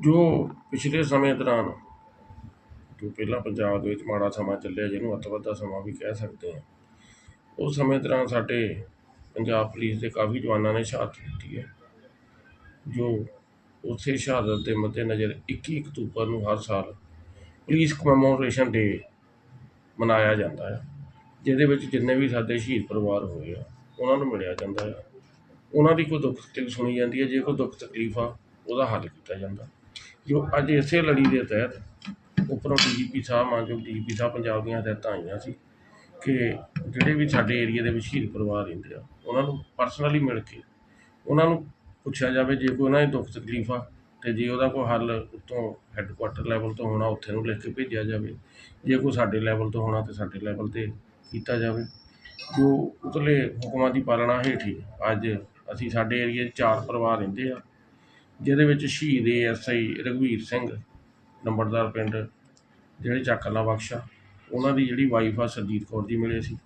ਜੋ ਪਿਛਲੇ ਸਮੇਂ ਦੌਰਾਨ, ਜੋ ਪਹਿਲਾਂ ਪੰਜਾਬ ਦੇ ਵਿੱਚ ਮਾੜਾ ਸਮਾਂ ਚੱਲਿਆ, ਜਿਹਨੂੰ ਅੱਤਵਾਦ ਦਾ ਸਮਾਂ ਵੀ ਕਹਿ ਸਕਦੇ ਹਾਂ ਉਸ ਸਮੇਂ ਦੌਰਾਨ ਸਾਡੇ ਪੰਜਾਬ ਪੁਲਿਸ ਦੇ ਕਾਫੀ ਜਵਾਨਾਂ ਨੇ ਸ਼ਹਾਦਤ ਦਿੱਤੀ ਹੈ, ਜੋ ਉਸੇ ਸ਼ਹਾਦਤ ਦੇ ਮੱਦੇਨਜ਼ਰ 21 ਅਕਤੂਬਰ ਨੂੰ ਹਰ ਸਾਲ ਪੁਲਿਸ ਕਮੈਮੋਰੇਸ਼ਨ ਡੇ ਮਨਾਇਆ ਜਾਂਦਾ ਹੈ, ਜਿਹਦੇ ਵਿੱਚ ਜਿੰਨੇ ਵੀ ਸਾਡੇ ਸ਼ਹੀਦ ਪਰਿਵਾਰ ਹੋਏ ਆ, ਉਹਨਾਂ ਨੂੰ ਮਿਲਿਆ ਜਾਂਦਾ ਹੈ। ਉਹਨਾਂ ਦੀ ਕੋਈ ਦੁੱਖ ਤਕਲੀਫ ਸੁਣੀ ਜਾਂਦੀ ਹੈ, ਜੇ ਕੋਈ ਦੁੱਖ ਤਕਲੀਫ ਆ ਉਹਦਾ ਹੱਲ ਕੀਤਾ ਜਾਂਦਾ। ਜੋ ਅੱਜ ਇਸੇ ਲੜੀ ਦੇ ਤਹਿਤ ਉੱਪਰੋਂ ਡੀਜੀਪੀ ਸਾਹਿਬ ਮਾਨਯੋਗ ਡੀਜੀਪੀ ਸਾਹਿਬ ਪੰਜਾਬ ਦੀਆਂ ਹਦਾਇਤਾਂ ਆਈਆਂ ਸੀ ਕਿ ਜਿਹੜੇ ਵੀ ਸਾਡੇ ਏਰੀਆ ਦੇ ਵਿੱਚ ਸ਼ਹੀਦ ਪਰਿਵਾਰ ਰਹਿੰਦੇ ਆ, ਉਹਨਾਂ ਨੂੰ ਪਰਸਨਲੀ ਮਿਲ ਕੇ ਉਹਨਾਂ ਨੂੰ ਪੁੱਛਿਆ ਜਾਵੇ ਜੇ ਕੋਈ ਉਹਨਾਂ ਦੀ ਦੁੱਖ ਤਕਲੀਫ ਆ ਤੇ ਜੇ ਉਹਦਾ ਕੋਈ ਹੱਲ ਉੱਤੋਂ ਹੈੱਡਕੁਆਟਰ ਲੈਵਲ ਤੋਂ ਹੋਣਾ ਉੱਥੇ ਨੂੰ ਲਿਖ ਕੇ ਭੇਜਿਆ ਜਾਵੇ, ਜੇ ਕੋਈ ਸਾਡੇ ਲੈਵਲ ਤੋਂ ਹੋਣਾ ਤੇ ਸਾਡੇ ਲੈਵਲ ਤੇ ਕੀਤਾ ਜਾਵੇ। ਜੋ ਉਤਲੇ ਹੁਕਮਾਂ ਦੀ ਪਾਲਣਾ ਹੇਠ ਹੀ ਅੱਜ ਅਸੀਂ ਸਾਡੇ ਏਰੀਏ 'ਚ ਚਾਰ ਪਰਿਵਾਰ ਰਹਿੰਦੇ ਆ ਜਿਹਦੇ ਵਿੱਚ ਸ਼ਹੀਦ ਐਸਆਈ ਰਘਵੀਰ ਸਿੰਘ, ਨੰਬਰਦਾਰ ਪਿੰਡ, ਜਿਹੜੇ ਚੱਕਲਾ ਬਖਸ਼ਾ, ਉਹਨਾਂ ਦੀ ਜਿਹੜੀ ਵਾਈਫ ਆ ਸਰਜੀਤ ਕੌਰ ਜੀ ਮਿਲੇ ਸੀ।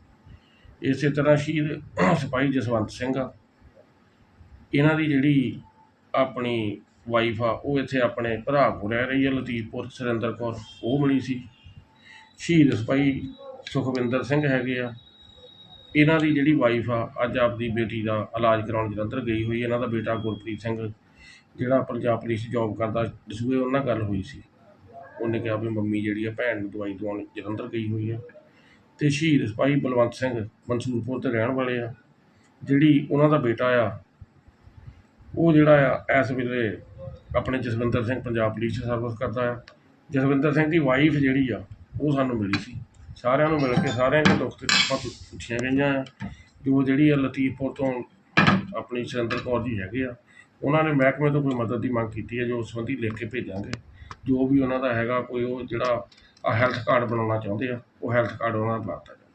ਇਸੇ ਤਰ੍ਹਾਂ ਸ਼ਹੀਦ ਸਿਪਾਹੀ ਜਸਵੰਤ ਸਿੰਘ ਆ। ਇਹਨਾਂ ਦੀ ਜਿਹੜੀ ਆਪਣੀ ਵਾਈਫ ਆ, ਉਹ ਇੱਥੇ ਆਪਣੇ ਭਰਾ ਕੋਲ ਰਹਿ ਰਹੀ ਹੈ ਲਤੀਫਪੁਰ, ਸੁਰਿੰਦਰ ਕੌਰ, ਉਹ ਮਿਲੀ ਸੀ। ਸ਼ਹੀਦ ਸਿਪਾਹੀ ਸੁਖਵਿੰਦਰ ਸਿੰਘ ਹੈਗੇ ਆ। ਇਹਨਾਂ ਦੀ ਜਿਹੜੀ ਵਾਈਫ ਆ, ਅੱਜ ਆਪਦੀ ਬੇਟੀ ਦਾ ਇਲਾਜ ਕਰਾਉਣ ਜਲੰਧਰ ਗਈ ਹੋਈ ਇਹਨਾਂ ਦਾ ਬੇਟਾ ਗੁਰਪ੍ਰੀਤ ਸਿੰਘ ਜਿਹੜਾ ਪੰਜਾਬ ਪੁਲਿਸ 'ਚ ਜੌਬ ਕਰਦਾ ਦਸੂਏ ਉਹਨਾਂ ਗੱਲ ਹੋਈ ਸੀ। ਉਹਨੇ ਕਿਹਾ ਵੀ ਮੰਮੀ ਜਿਹੜੀ ਆ ਭੈਣ ਨੂੰ ਦਵਾਈ ਦਵਾਉਣ ਜਲੰਧਰ ਗਈ ਹੋਈ ਆ। ਤੇ ਸ਼ਹੀਦ ਸਿਪਾਹੀ ਬਲਵੰਤ ਸਿੰਘ ਮਨਸੂਰਪੁਰ ਤੇ ਰਹਿਣ ਵਾਲੇ ਆ। ਜਿਹੜੀ ਉਹਨਾਂ ਦਾ ਬੇਟਾ ਆ, ਉਹ ਜਿਹੜਾ ਆ ਇਸ ਵੇਲੇ ਆਪਣੇ ਜਸਵਿੰਦਰ ਸਿੰਘ ਪੰਜਾਬ ਪੁਲਿਸ 'ਚ ਸਰਵਿਸ ਕਰਦਾ ਆ। ਜਸਵਿੰਦਰ ਸਿੰਘ ਦੀ ਵਾਈਫ ਜਿਹੜੀ ਆ, ਉਹ ਸਾਨੂੰ ਮਿਲੀ ਸੀ। ਸਾਰਿਆਂ ਨੂੰ ਮਿਲ ਕੇ ਸਾਰਿਆਂ ਦੇ ਦੁੱਖ ਤਕਲੀਫਾਂ ਪੁੱਛੀਆਂ ਗਈਆਂ ਆ। ਜੋ ਜਿਹੜੀ ਆ ਲਤੀਫਪੁਰ ਤੋਂ ਆਪਣੀ ਸੁਰਿੰਦਰ ਕੌਰ ਜੀ ਹੈਗੇ ਆ ਉਹਨਾਂ ਨੇ ਮਹਿਕਮੇ ਤੋਂ ਕੋਈ ਮਦਦ ਦੀ ਮੰਗ ਕੀਤੀ ਹੈ, ਜੋ ਉਸ ਸੰਬੰਧੀ ਲਿਖ ਕੇ ਭੇਜਾਂਗੇ। ਜੋ ਵੀ ਉਹਨਾਂ ਦਾ ਹੈਗਾ, ਕੋਈ ਉਹ ਜਿਹੜਾ ਹੈਲਥ ਕਾਰਡ ਬਣਾਉਣਾ ਚਾਹੁੰਦੇ ਆ, ਉਹ ਹੈਲਥ ਕਾਰਡ ਉਹਨਾਂ ਦਾ ਦਿੱਤਾ ਜਾਵੇ।